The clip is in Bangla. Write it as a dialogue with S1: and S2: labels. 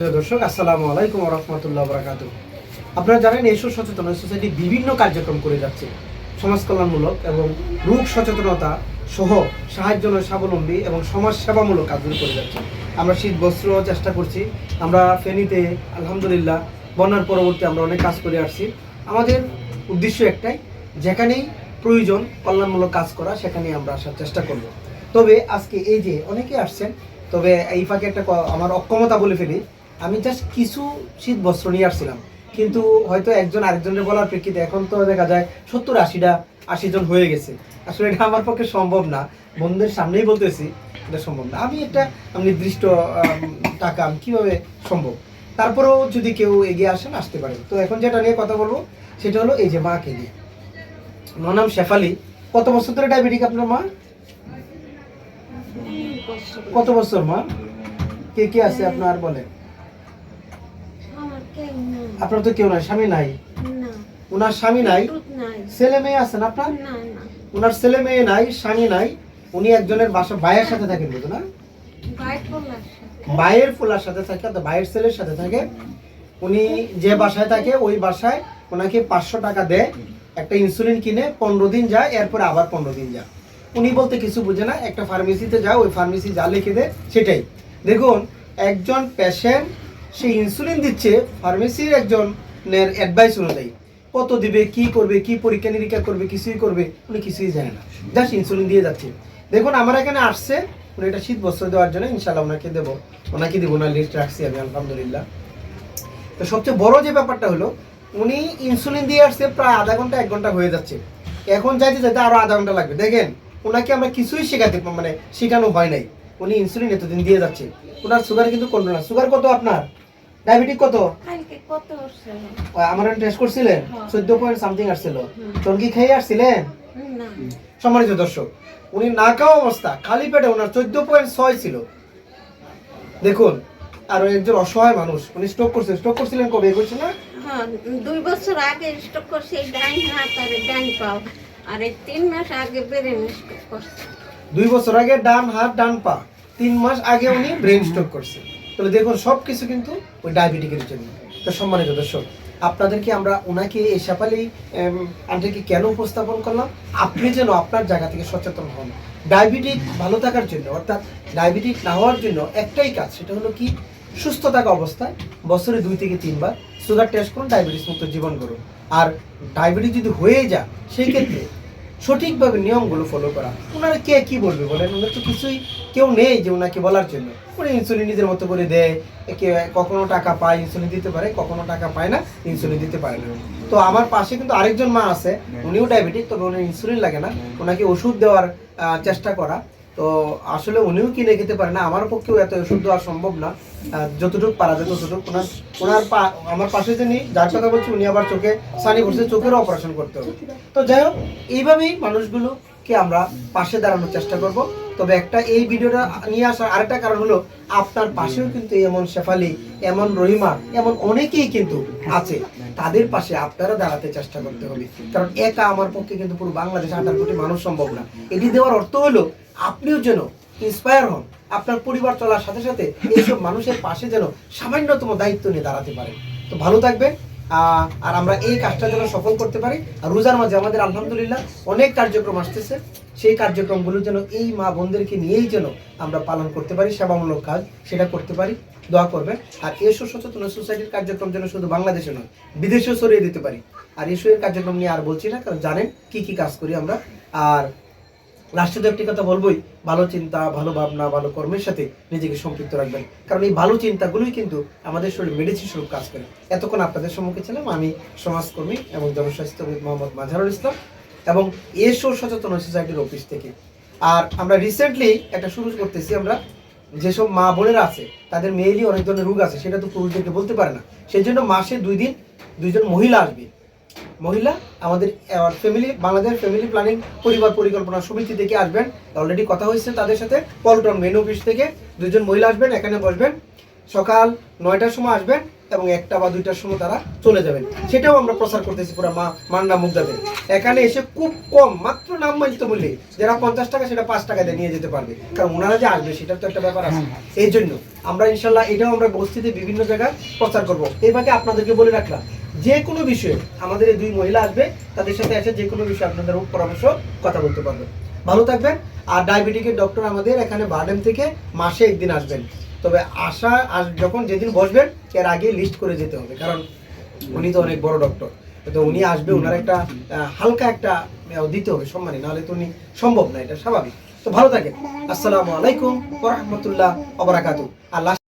S1: দর্শক, আসসালামু আলাইকুম রহমতুল্লাহ বরাকাতু আপনারা জানেন এসো সচেতন সোসাইটি বিভিন্ন কার্যক্রম করে যাচ্ছে। সমাজ কল্যাণমূলক এবং রোগ সচেতনতা সহ সাহায্য স্বাবলম্বী এবং সমাজ সেবামূলক কাজগুলো করে যাচ্ছে। আমরা শীত বস্ত্র চেষ্টা করছি। আমরা ফেনীতে, আলহামদুলিল্লাহ, বন্যার পরবর্তী আমরা অনেক কাজ করে আসছি। আমাদের উদ্দেশ্য একটাই, যেখানেই প্রয়োজন, কল্যাণমূলক কাজ করা, সেখানেই আমরা আসার চেষ্টা করব। তবে আজকে এই যে অনেকে আসছেন, তবে এই ফাঁকে একটা আমার অক্ষমতা বলে ফেলি। আমি জাস্ট কিছু শীত বস্ত্র নিয়ে আসছিলাম। কিন্তু হয়তো একজন আরেকজনের বলার প্রেক্ষিতে এখন তো দেখা যায় সত্তর আশিটা আশি জন হয়ে গেছে। আসলে এটা আমার পক্ষে সম্ভব না। বন্ধুদের সামনেই বলতেছি এটা সম্ভব না। আমি একটা নির্দিষ্ট টাকা আমি কীভাবে সম্ভব? তারপরেও যদি কেউ এগিয়ে আসেন আসতে পারে। তো এখন যেটা নিয়ে কথা বলব সেটা হলো এই যে মাকে নিয়ে। আমার নাম শেফালি। কত বছর ধরে ডায়াবেটিক আপনার মা? কত বছর মা? কে কে আছে আপনার বলেন। আপনার তো কেউ নাই স্বামী নাই।
S2: না।
S1: ওনার স্বামী নাই। ছেলে মেয়ে আছেন আপনার। ওনার ছেলে মেয়ে নাই স্বামী নাই উনি একজনের বাসা ভাইয়ের সাথে থাকেন বুঝো না? ভাইয়ের ফুলার সাথে। থাকে তো ভাইয়ের ছেলের সাথে থাকে। উনি যে বাসায় থাকে ওই বাসায় ওনাকে পাঁচশো টাকা দেয় একটা ইনসুলিন কিনে পনেরো দিন যায় এরপরে আবার পনেরো দিন যায়। উনি বলতে কিছু বুঝে না একটা ফার্মেসিতে যায় ওই ফার্মেসি যা লিখে দেয় সেটাই। দেখুন একজন পেশেন্ট সে ইনসুলিন দিচ্ছে ফার্মেসির একজনের অ্যাডভাইস অনুযায়ী। কত দিবে, কি করবে, কি পরীক্ষা নিরীক্ষা করবে, কিছুই করবে, উনি কিছুই জানে না। জাস্ট ইনসুলিন দিয়ে যাচ্ছে। দেখুন, আমার এখানে আসছে, উনি এটা শীত বস্ত্র দেওয়ার জন্য ইনশাল্লাহ ওনাকে দেবো। ওনাকে দেবো না লিস্ট রাখছি আমি, আলহামদুলিল্লাহ। তো সবচেয়ে বড় যে ব্যাপারটা হলো, উনি ইনসুলিন দিয়ে আসছে, প্রায় আধা ঘণ্টা, এক ঘণ্টা হয়ে যাচ্ছে। এখন যাইতে যাইতে আরও আধা ঘণ্টা লাগবে। দেখেন ওনাকে আমরা কিছুই শেখাতে মানে শেখানো হয় নাই। উনি ইনসুলিন এতদিন দিয়ে যাচ্ছে। ওনার সুগার কিন্তু কন্ট্রোল না। সুগার কত আপনার? ডায়াবেটিক কত?
S2: কালকে কত আসছে?
S1: আমার টেস্ট করছিলেন
S2: হ্যাঁ।
S1: চোদ্দ পয়েন্ট সামথিং আসছিল। তখন কি খেয়ে আসছিলেন?
S2: না।
S1: সম্মানিত দর্শক উনি না খাওয়া অবস্থা খালি পেটে ওনার চোদ্দ পয়েন্ট ছয় ছিল। দেখুন আর একজন অসহায় মানুষ উনি স্ট্রোক করছে। স্ট্রোক করছিলেন কবে? করছে না?
S2: হ্যাঁ, দুই বছর আগে স্টক করছে ডাইন হাত আর ডাইন পাও। আর এই তিন মাস আগে বেড়ে স্টক করছে।
S1: দুই বছর আগে ডান হাত ডান পা। তিন মাস আগে উনি ব্রেন স্ট্রোক করছে। তাহলে দেখুন সব কিছু কিন্তু ওই ডায়াবেটিকের জন্য। তো সম্মানিত দর্শক, আপনাদেরকে আমরা ওনাকে এই সাপালি আন্টিকে কেন উপস্থাপন করলাম? আপনি যেন আপনার জায়গা থেকে সচেতন হন। ডায়াবেটিক ভালো থাকার জন্য, অর্থাৎ ডায়াবেটিক না হওয়ার জন্য একটাই কাজ, সেটা হলো কি? সুস্থ থাকা অবস্থায় বছরে দুই থেকে তিনবার সুগার টেস্ট করুন ডায়াবেটিস মুক্ত জীবন করুন আর ডায়াবেটিস যদি হয়ে যায়, সেই ক্ষেত্রে সঠিকভাবে নিয়মগুলো ফলো করা। ওনারা কে কি বলবে বলেন? ওনার তো কিছুই কেউ নেই যে ওনাকে বলার জন্য। উনি ইনসুলিন নিজের মতো করে দেয় কখনো টাকা পায় ইনসুলিন দিতে পারে, কখনো টাকা পায় না ইনসুলিন দিতে পারে না। তো আমার পাশে কিন্তু আরেকজন মা আছে, উনিও ডায়াবেটিক তবে উনি ইনসুলিন লাগে না। ওনাকে ওষুধ দেওয়ার চেষ্টা করা। তো আসলে উনিও কিনে খেতে পারে না, আমার পক্ষেও এত ওষুধ দেওয়া সম্ভব না। যতটুকু পারা যায় ততটুকু। ওনার ওনার পা, আমার পাশে যিনি, যার কথা বলছি, উনি আবার চোখে, সানি করছে চোখেরও অপারেশন করতে হবে। তো যাই হোক, এইভাবেই মানুষগুলোকে আমরা পাশে দাঁড়ানোর চেষ্টা করব। তবে একটা এই ভিডিওটা নিয়ে আসার আরেকটা কারণ হলো, আপনার পাশেও কিন্তু এমন শেফালি, এমন রহিমা, এমন অনেকেই কিন্তু আছে। তাদের পাশে আপনারা দাঁড়াতে চেষ্টা করতে হবে। কারণ একা আমার পক্ষে কিন্তু পুরো বাংলাদেশে আঠারো কোটি মানুষ সম্ভব না। এটি দেওয়ার অর্থ হলো, আপনিও যেন ইন্সপায়ার হন, আপনার পরিবার চলার সাথে সাথে এইসব মানুষের পাশে যেন সামান্যতম দায়িত্ব নিয়ে দাঁড়াতে পারেন। তো ভালো থাকবেন আর আমরা এই কাজটা যেন সফল করতে পারি। আর রোজার মাঝে আমাদের আলহামদুলিল্লাহ অনেক কার্যক্রম আসতেছে। সেই কার্যক্রমগুলো যেন এই মা বোনদেরকে নিয়েই যেন আমরা পালন করতে পারি, সেবামূলক কাজ সেটা করতে পারি। দোয়া করবেন। আর এসো সচেতন সোসাইটির কার্যক্রম যেন শুধু বাংলাদেশে নয়, বিদেশেও সরিয়ে দিতে পারি। আর এসো এর কার্যক্রম নিয়ে আর বলছি না, কারণ জানেন কি কি কাজ করি আমরা। আর লাস্টে তো একটি কথা বলবোই, ভালো চিন্তা, ভালো ভাবনা, ভালো কর্মের সাথে নিজেকে সম্পৃক্ত রাখবেন। কারণ এই ভালো চিন্তাগুলোই কিন্তু আমাদের শরীর মেডিসিন স্বরূপ কাজ করে। এতক্ষণ আপনাদের সম্মুখে ছিলাম আমি সমাজকর্মী এবং জনস্বাস্থ্যবিদ মোহাম্মদ মাঝারুল ইসলাম এবং এসো সচেতন সোসাইটির অফিস থেকে। আর আমরা রিসেন্টলি একটা শুরু করতেছি আমরা, যেসব মা বোনেরা আছে, তাদের মেয়েলি অনেক ধরনের রোগ আছে, সেটা তো পুরুষদেরকে বলতে পারে না। সেই জন্য মাসে দুই দিন দুইজন মহিলা আসবে। মহিলা আমাদের ফ্যামিলি বাংলাদেশ ফ্যামিলি প্ল্যানিং পরিবার পরিকল্পনা সমিতি থেকে আসবেন। অলরেডি কথা হয়েছে তাদের সাথে। পল্টন মেন অফিস থেকে দুজন মহিলা আসবেন এখানে বসবেন। সকাল নয়টার সময় আসবেন এবং একটা বা দুইটার সময় তারা চলে যাবেন। সেটাও আমরা প্রচার করতেছি পুরো মা মান্না মুগ্ধাতে এখানে এসে খুব কম মাত্র নাম মানিত মূল্যে। যারা পঞ্চাশ টাকা সেটা পাঁচ টাকা দিয়ে নিয়ে যেতে পারবে। কারণ ওনারা যে আসবে সেটার তো একটা ব্যাপার আছে। এই জন্য আমরা ইনশাল্লাহ এটাও আমরা বস্তিতে বিভিন্ন জায়গায় প্রচার করব। এই ফাঁকে আপনাদেরকে বলে রাখলাম যে কোনো বিষয়ে আমাদের এই দুই মহিলা আসবে, তাদের সাথে এসে যে কোনো বিষয়ে আপনাদের পরামর্শ, কথা বলতে পারবেন ভালো থাকবেন। আর ডায়াবেটিকের ডক্টর আমাদের এখানে বারডেম থেকে মাসে একদিন আসবেন। তবে আসা আর যখন যেদিন বসবেন, এর আগে লিস্ট করে যেতে হবে। কারণ উনি তো অনেক বড় ডক্টর তো উনি আসবে ওনার একটা হালকা একটা দিতে হবে সম্মানী। নাহলে তো উনি সম্ভব না, এটা স্বাভাবিক। তো ভালো থাকেন। আসসালামু আলাইকুম ওরহমতুল্লাহ অবরাকাতু আল্লাহ